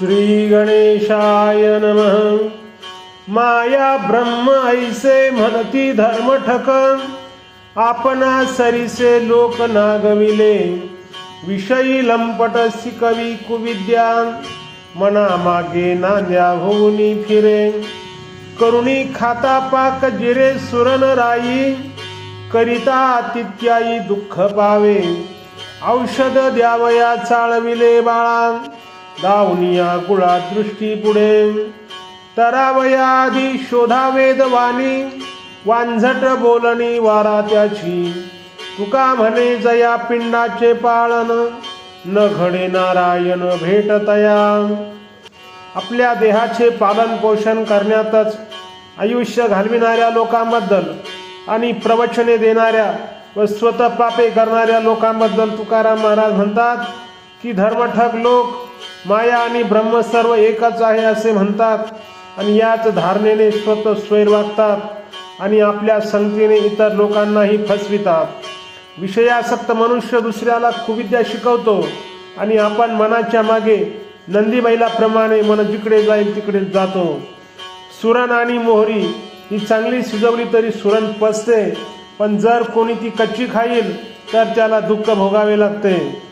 श्री गणेशाय नमः। माया ब्रह्म ऐसे म्हणती धर्म ठक आपणा सरीसे लोक नागविले विषयी लंपट कवी कुविद्या। मना मागे नांद्या होऊनी फिरे। करुणी खाता पाक जिरे सुरन राई। करिता आतिथ्याई दुःख पावे। औषध द्यावया चाळविले बाळा। दावनिया कुळात दृष्टी पुढे. तरावयाधी शोधा वेदवाणी वांझट बोलणी वारा त्याची तुका म्हणे जया पिंडाचे पाळन न घडे नारायण भेटतया आपल्या देहाचे पालन पोषण करण्यातच आयुष्य घालविणाऱ्या लोकांबद्दल आणि प्रवचने देणाऱ्या व स्वतः पापे करणाऱ्या लोकांबद्दल तुकाराम महाराज म्हणतात की धर्मठग लोक माया आणि ब्रह्म सर्व एकच आहे असे म्हणतात आणि याच धारणेने स्वतः स्वैर वागतात आणि आपल्या संगतीने इतर लोकांनाही फसवितात. विषयासक्त मनुष्य दुसऱ्याला कुविद्या शिकवतो आणि आपण मनाच्या मागे नंदीबैलाप्रमाणे मन जिकडे जाईल तिकडे जातो. सुरण आणि मोहरी ही चांगली शिजवली तरी सुरण पचते पण जर कोणी ती कच्ची खाईल तर त्याला दुःख भोगावे लागते.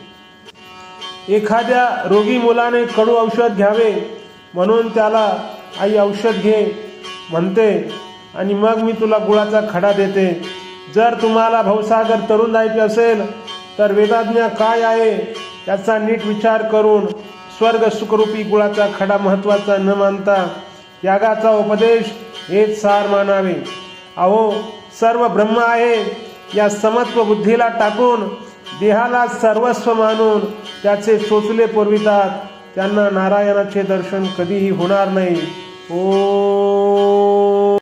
एखाद्या रोगी मुलाने कडू औषध घ्यावे म्हणून त्याला आई औषध घे म्हणते. आणि मग मी तुला गुळाचा खडा देते. जर तुम्हाला भवसागर तरुण जायचे असेल तर वेदाज्ञा काय आहे याचा नीट विचार करून स्वर्ग सुखरूपी गुळाचा खडा महत्त्वाचा न मानता यागाचा उपदेश हेच सार मानावे. अहो सर्व ब्रह्म आहे या समत्व बुद्धीला टाकून देहाला सर्वस्व मानून त्याचे सोचले पुरवितात. त्यांना नारायणाचे दर्शन कधीही होणार नाही. ओ